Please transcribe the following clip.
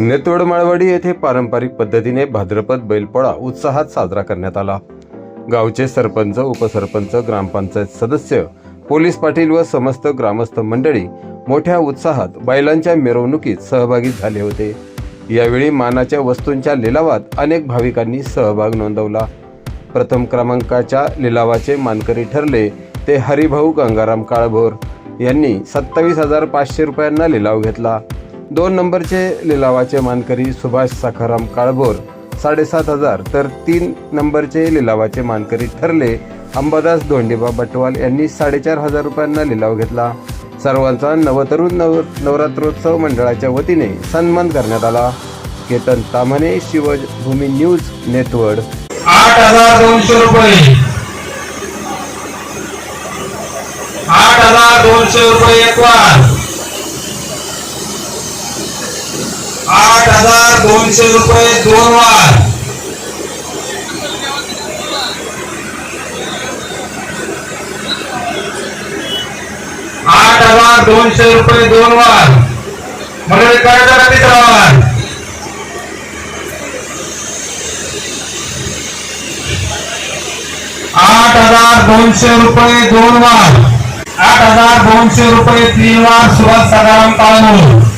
नेतवड माळवाडी येथे पारंपरिक पद्धतीने भाद्रपद बैलपोळा उत्साहात साजरा करण्यात आला. गावचे सरपंच उपसरपंच ग्रामपंचायत सदस्य पोलीस पाटील व समस्त ग्रामस्थ मंडळी मोठ्या उत्साहात बैलांच्या मिरवणुकीत सहभागी झाले होते. यावेळी मानाच्या वस्तूंच्या लिलावात अनेक भाविकांनी सहभाग नोंदवला. प्रथम क्रमांकाच्या लिलावाचे मानकरी ठरले ते हरिभाऊ गंगाराम काळभोर यांनी सत्तावीस हजार पाचशे रुपयांना लिलाव घेतला. दोन नंबरचे लिलावाचे मानकरी सुभाष सखाराम काळभोर साडेसात हजार. तर तीन नंबरचे लिलावाचे मानकरी ठरले अंबादास धोंडेबा बटवाल यांनी साडेचार हजार रुपयांना लिलाव घेतला. सर्वांचा नवतरुण नव नवरात्रोत्सव मंडळाच्या वतीने सन्मान करण्यात आला. केतन तामाने शिवभूमी न्यूज नेटवर्ड आठ हजार दोनशे रुपये. आठ हजार दोनशे रुपये एक वार आठ हजार दोनशे रुपये दोन वार. आठ हजार दोनशे रुपये दोन वार. म्हणजे काय करा तिसरा वार? आठ हजार दोनशे रुपये दोन वार. आठ हजार दोनशे रुपये तीन वार सुभाष सदाराम काळमोड